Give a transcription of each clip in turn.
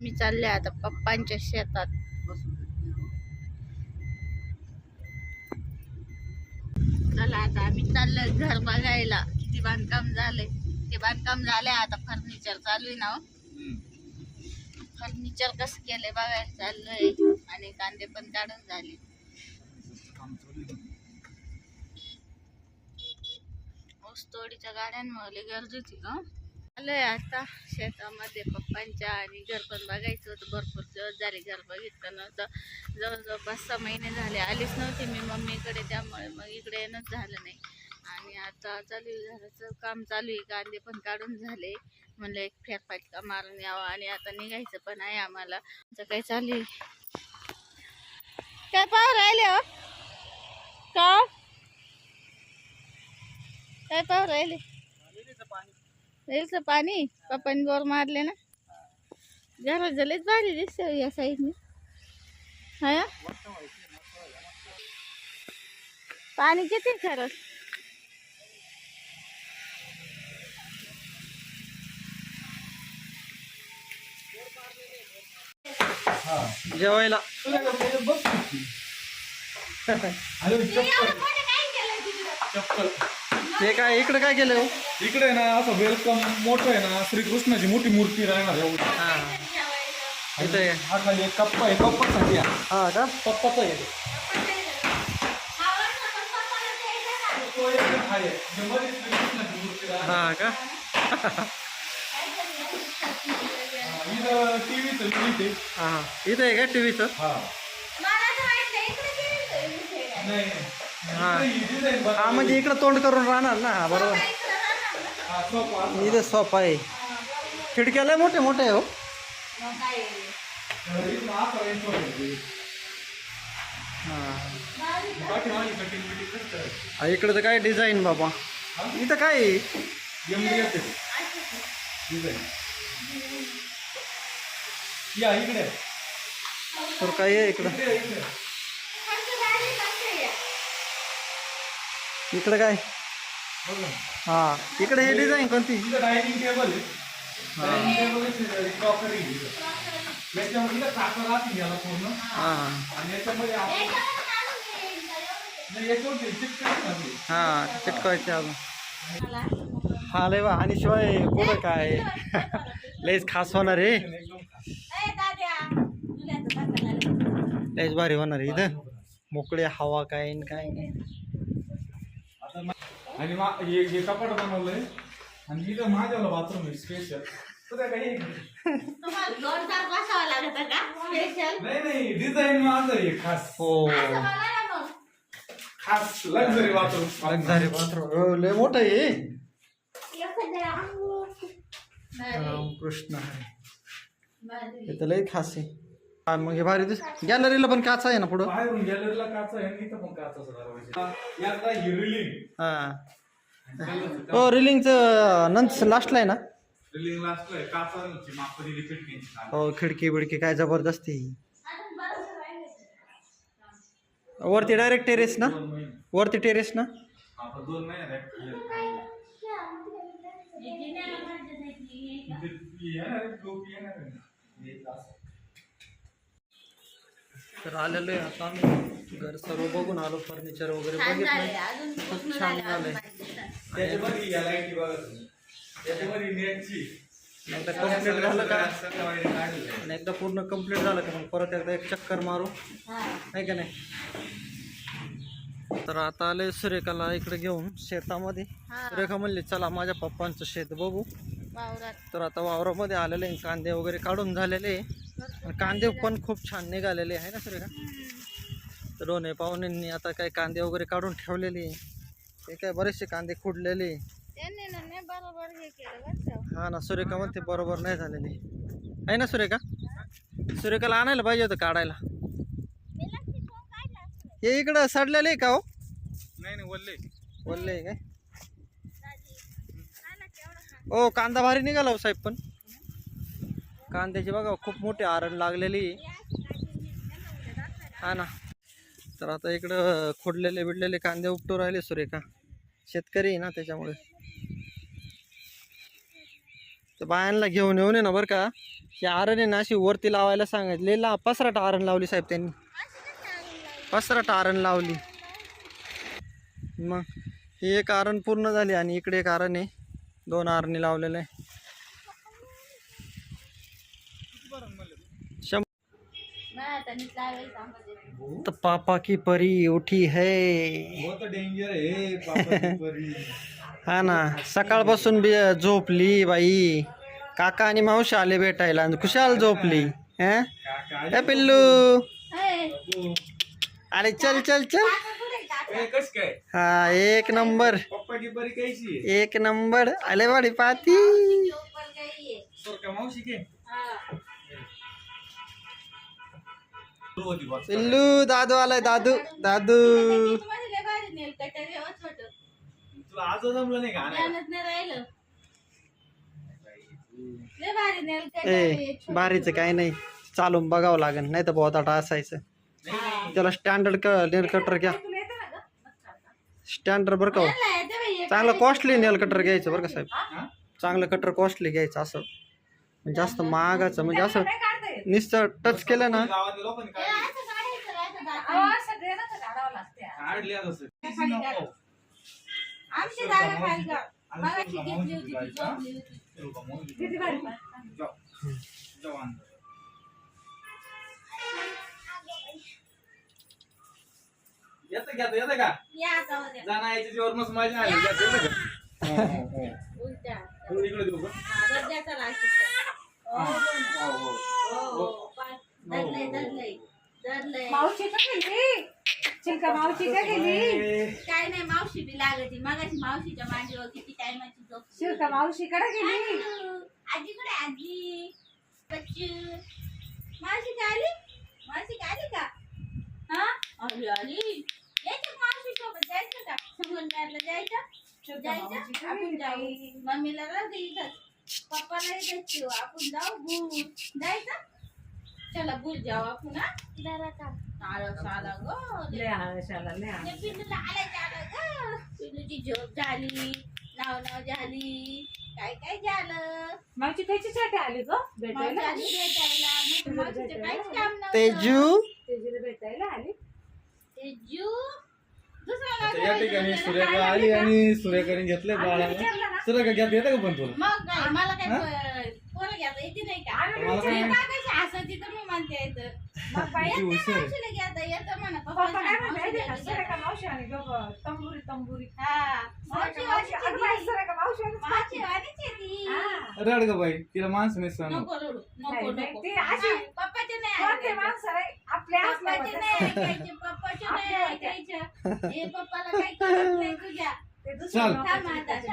मी चालले आता पप्पांच्या शेतात. चला आता आम्ही चाललोय घर बघायला. किती बांधकाम झालंय. ते बांधकाम झालंय आता फर्निचर चालू आहे ना हो. फर्निचर कसं केलंय बघायला चाललंय. आणि कांदे पण काढून झाले. ऊसतोडीच्या गाड्यांमुळे गरजेची होती का? आलोय आता शेतामध्ये पप्पांच्या आणि घर पण बघायचं होतं. भरपूर दिवस झाले घर बघितलं नव्हतं. जवळजवळ पाच सहा महिने झाले. आलीच नव्हती मी मम्मीकडे त्यामुळे मग इकडे येणंच झालं नाही. आणि आता चालू झालं घराचं काम चालू आहे. कांदे पण काढून झाले. म्हणलं एक फेरफाटका मारून यावं आणि आता निघायचं पण आहे आम्हाला. आमचं काय चालू आहे? काय पाहू राहिले हो? का? काय पाहू राहिले? रेलचं पाणी? पप्पानी बोर मारले ना. घरात झालेच भारी दिसते या साईडने. हा पाणी किती खरंच जेवायला. चप्पल. हे काय इकडे काय केलं हो? इकडे ना असं वेलकम मोठं आहे ना श्रीकृष्णाची मोठी मूर्ती राहणार एवढी हा इथं आहे. हा खाली एक कप्पा आहे कप्पासाठी आहे. हा का पप्पाचा आहे तो एक खाली आहे. म्हणजे मध्ये श्रीकृष्णाची मूर्ती राहणार. हा का हा, इथं टीव्हीचं युनिट आहे हा हा इथं आहे का टीव्हीचं हा नाही हा. इकडे ही. हा म्हणजे इकडं तोंड करून राहणार ना हा, बरोबर. इथं सोफा आहे. खिडक्याला मोठे मोठे आहे हो. इथं हा इकडं तर काय डिझाईन बाबा. इथं काय? आहे? MDF आहे. या इकडे तर काय आहे इकडं? इकडे काय. हा. इकडे हे डिझाईन कोणती? डायनिंग टेबल हा. हा. चिटकवायचे अजून. हा लय वा आणि शिवाय पुढं काय? लयच खास होणार खास. लयच भारी होणार आहे इथं. मोकळी हवा काय काय आणि मा- हे हे कपाट बनवलंय. आणि इथं माझ्याला बाथरूम आहे स्पेशल तर काही नाही. नाही डिझाईन माझं आहे खास. हो. खास लक्झरी बाथरूम लक्झरी बाथरूम लय मोठं आहे. हे. राम कृष्ण हरी. इथं लय खास आहे. हा, मग हे भारी दिस गॅलरीला पण काच आहे ना पुढं बाहेरून गॅलरीला काच आहे आणि इथं पण काचाचा दरवाजा याचा हिरलिंग हा हो रिलिंगचं नंतर लास्टला आहे ना रिलिंग लास्टला आहे काचाची माप दिली खिडकीची काच. हो खिडकी बिडकी काय जबरदस्ती वरती डायरेक्ट टेरेस ना दोन महिने वरती टेरेस ना आता दोन महिने आहेत. इथे येणार आहे, लोक येणार आहे ना. येत असं. तर आलेलो आहे आता आम्ही. घर सर्व बघून आलो फर्निचर वगैरे बघितलं. अजून खूप छान झालंय. एकदा कंप्लीट झालं का. आणि एकदा पूर्ण कंप्लीट झालं का मग परत एकदा एक चक्कर मारू? हा. आहे का नाही? तर आता आले सुरेखाला इकडे घेऊन शेतामध्ये. हा. सुरेखा म्हणली चला माझ्या पप्पांचं शेत बघू. तर आता वावरामध्ये आलेले आहे, कांदे वगैरे काढून झालेले आहे. कांदे पण खूप छान निघालेले आहे ना सुरेखा तर दोन्ही पाहुण्यांनी आता काय कांदे वगैरे काढून ठेवलेले. ते काय बरेचसे कांदे खुडलेले आहे. त्यांनी ना नाही बरोबर हे का. हा ना सुरेखा म्हणते बरोबर नाही झालेले. आहे ना सुरेखा? सुरेखाला आणायला पाहिजे होतं काढायला. मी लक्ष्मी फोन काढला असतं. हे इकडं सडलेले आहे का हो? नाही नाही वल्ले बोलले आहे काय? खा. हो कांदा भारी निघाला हो साहेब पण. कांद्याची बघा खूप मोठी आरण लागलेली. हा ना. तर आता इकडं खोडलेले बिडलेले कांदे उपटू राहिले सुरेखा. शेतकरी आहे ना त्याच्यामुळे. तर बायांना घेऊन येऊन ये ना बरं का. की आरण आहे ना अशी वरती लावायला सांगितले. ला पसराट आरण लावली साहेब त्यांनी. पसराट आरण लावली. मग ही एक आरण पूर्ण झाली आणि इकडे एक आरण आहे. दोन आरणी लावलेले. आहे तर पापा की परी उठी है। बहुत डेंजर आहे पापाची परी। हा ना सकाळपासून बी झोपली बाई। काका आणि मावशी आले भेटायला आणि खुशाल झोपली हं? ए पिल्लू। अरे चल चल चल। कस काय? हा एक नंबर। एक नंबर। आले बाडी पाती। मावशी के? हा. पिल्लू दादू आलाय दादू दादू. तुला आज जमलं नाही का ए छोटं. बारीचं काय नाही चालून बघावं लागेल नाही तर बहुत असायचं त्याला स्टँडर्ड नेल कटर घ्या गं? स्टँडर्ड बरं का चांगलं कॉस्टली नेल कटर घ्यायचं बरं का साहेब? चांगलं कटर कॉस्टली घ्यायचं असं जास्त महागाचं म्हणजे असं नुसतं टच केलं ना गावातल्या लोकांनी काढली. असं काढायचं, असं दाखवायचं. काढली आता सर. नको. आमची जागा खाली का? घेतली होती ती, हा? जाऊ. जाऊ अंदर. येतं का आता, येतं का या आता उद्या. जाणं यायच्या जीवावर मस्त मजा आली येतं येतं का? हो, हो, हो. उलट्या. हो, इकडे देऊ का हा, दर्जाचा. हो, हो, हो. हो, हो. धरलंय मावशी का गेली चिलका मावशी का गेली काय नाही मावशी बी लागती. मगाशी मावशीच्या मांडीवर किती टायमाची झोप चिलका मावशी कडे गेली आजी कुठे आजी. बच्चू. मावशी का आली? मावशी का आली का? हा? आली आली. यायचं मावशी सोबत जायचं का? संगमनेरला जायचं? जायचं? आपण जाऊ. मम्मीला राहू दे इथंच पप्पाला इथंच आपण जाऊ जायचं? चला भूल जाऊ आपण हा जरा आळस आला गं लय आळस. पिल्लूला आलं ग. पिल्लूची झोप झाली नाव नाव झाली. काय काय झालं? मावशी आली ग मावशी भेटायला आली भेटायला. नाहीतर मावशीचं काहीच काम नव्हतं. तेजू? तेजीला भेटायला आली. तेजू? दुसरा आता नाव या ठिकाणी ठेवायचं सूर्यका नाही. आली आणि सूर्यकाने घेतलंय बाळाला. येतं का पण तुला मग काय मला काय पोरं घ्यायला येते नाही का? मला काय येतं मग बाई किती हुशार आहे. मावशीला घ्यायला येतं म्हणा पप्पा काय पप्पाला म्हणते मावशीला माहिती का घ्यायला. सुरेखा मावशी आणि दोघं तंबुरी तंबुरी. हा मावशी सुरेखा मावशी अगं बाई, वाणीची सुरेखा मावशी आणि मावशी वाणीची ती. हा. रड ग बाई तिला माणसं नाही सण नको रडू नको नाही, नाही, नको. ती अशी- नाही, पप्पाचे नाही कोणते ऐकायचं. माणसं रे आपल्या पप्पाचे नाही ऐकायचे पप्पाचे नाही ऐकायचं. हे पप्पाला काही कळत नाही तुझ्या चल.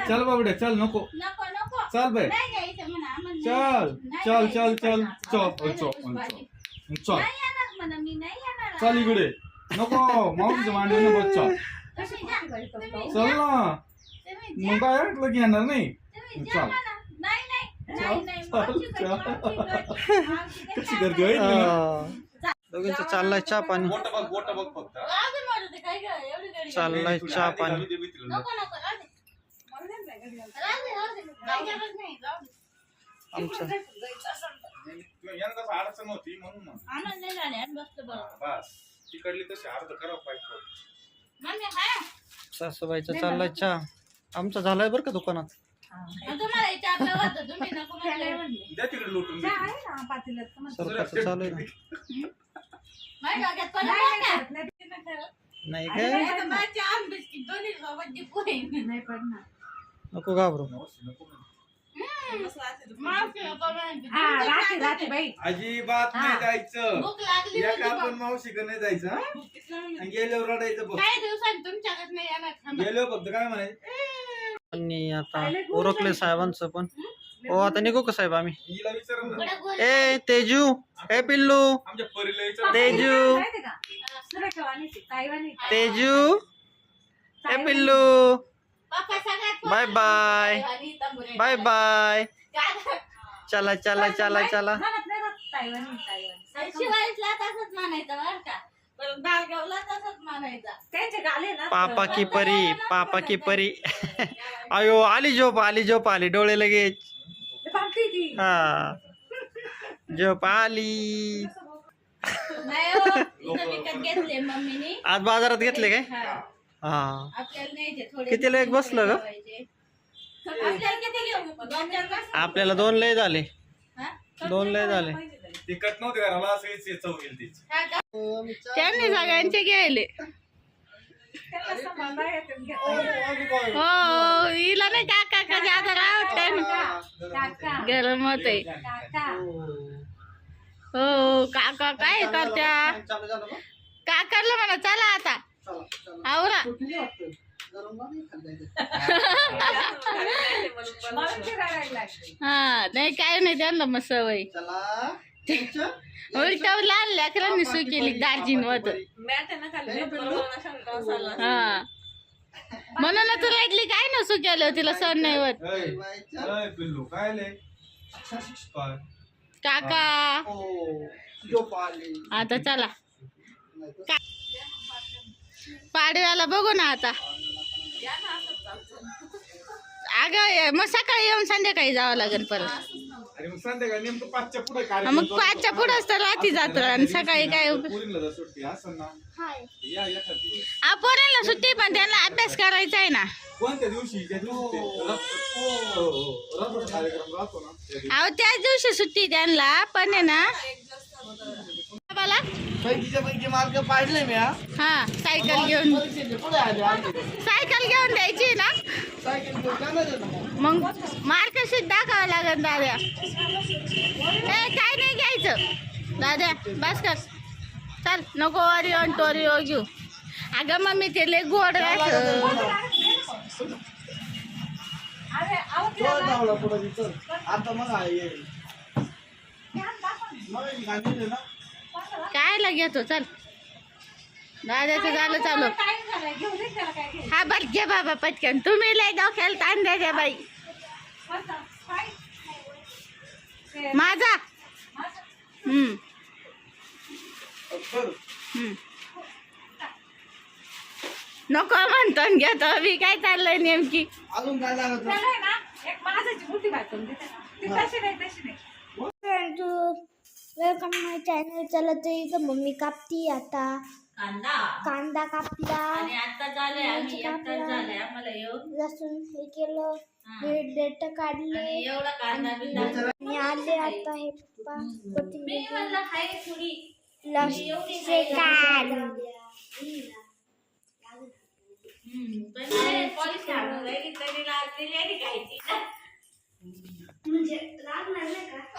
चल. बाबडे चल नको. नको नको. चल बाई. चल चल. चल चल. चल चल चल पुष्पाची. चल. नाही येणार म्हणा मी नाही येणार. चल इकडे. नको मावशीचं मांडव नको चल. चल. ना. मग काय वाटलं की येणार नाही. चल. जा म्हणा. नाही नाही नाही नाही. मावशी कशी-? दोघींचं चाललाय चहा पाणी. बोट बघ बोट बघ फक्त. चाललाय चहा पाणी. आमचं अडचण होती सासूबाईचं चाललाय चहा आमचं झालंय बरं का दुकानात? सरकारचं चालू आहे ना नाही, काय? नको घाबरू. मावशी बाई. अजिबात नाही. जायचं. भूक लागली या होती का बघ. आपण मावशीकडे नाही जायचं हा? आणि गेल्यावर रडायचं बघ. गेल्यावर फक्त काय म्हणायचं? आणि आता ओळखले साहेबांचं पण. हो आता निघू का साहेब आम्ही? हिला विचार ना. इकडे गोल- ए तेजू. ए पिल्लू. आमच्या परीला विचार. तेजू. तेजू ए पिल्लू. Bye bye. Bye bye. चला चला चला चला. पापा की परी पापा की परी. अयो आली झोप आली झोप आली. डोळे लगेच. हा. झोप आली. नाही हो, इथं विकत घेतले मम्मीने. आज बाजारात घेतले काय? हा. हा. आपल्याला न्यायचे थोडे कितीला एक बसलं ग? ठेवायचे. आपल्याला किती घेऊ? दोन चार बस आपल्याला दोन लय झाले. हा? दोन लय झाले. नव्हते घराला असं चव येईल हा? त्यांनी सगळ्यांचे घ्यायले. घेता. हो हिला नाही काका का जादा रावत काका. गरम होत आहे काका. हो काका काय करत्या? बघ. काकाला म्हणा चला आता. आवरा. हा. नाही काय नाही त्यांना मग सवय? उलट लहान लेकरांनी सुई केली दार्जिन होत हा. म्हणून तू लागली काय ना सु केलं तिला सण नाही होत. ऐ, ऐ, पिल्लू काय लय? काय? काका. आता चला. का- पाडव्याला बघू ना आता. अगं मग सकाळी येऊन संध्याकाळी जावं लागेल परत. अरे मग संध्याकाळी नेमकं पाचच्या पुढे हा, कार्यक्रम मग पाचच्या पुढंच तर रात्री जातो आणि सकाळी काय? पोरींला जर सुट्टी असं ना या एखाद दिवस. पोरांना सुट्टी पण त्यांना अभ्यास करायचा आहे ना. कोणत्या दिवशी? त्या दिवशी ते रथ- हो, हो, रथाचा कार्यक्रम राहतो ना त्या दिवशी. अहो त्याच दिवशी सुट्टी त्यांना पण आहे ना. बाबाला पैकीच्या पैकी मार्ग पाडले मी हा. हा सायकल घेऊन. सायकल घेऊन द्यायची ना? सायकल घेऊन का नाही देत मग? मार्कशीट दाखवावं लागेल दाद्या ए काय नाही घ्यायचं. दाद्या बस कर. चल नको ओरिओ टोरिओ घेऊ अगं मम्मी ते लय गोड. आता मग आहे ये. मग एक गाणी दे ना. काय घेतो चल दाद्याचं झालं चालू हा बर घे बाबा पटकन. तुम्ही लय डोक्याला ताण द्या बाई. माझा. हम्म. नको म्हणतो आणि घेतो. मी काय चाललंय नेमकी? अजून काय लागत. ती वेलकम माय चॅनल चला तर इथं मम्मी कापती आता. कांदा. कांदा कापला. आणि आता झालंय आम्ही कापला. एकटाच झालंय आम्हाला येऊन लसूण हे केलं. हा. हे डेट काढले. आणि एवढा कांदा बिंदा. आणि आले आता हे पप्पा मी कोथिंबीर. म्हणलं खाय थोडी. लसूण काढ हम्म, पण ते polish काढून राहिली तरी लागलेली आहे खायची. ना. आता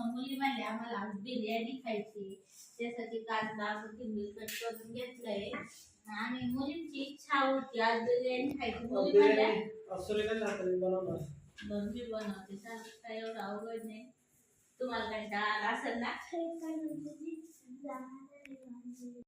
आणि मुलं आम्हाला आज बिर्याणी खायची त्यासाठी कांदा कोथिंबीर कट करून घेतलंय. आणि मुलींची इच्छा होती आज बिर्याणी खायची. मुली म्हणल्या गंभीर बनवते चालत काय एवढं अवघड नाही. तुम्हाला काही डाळ असेल ना?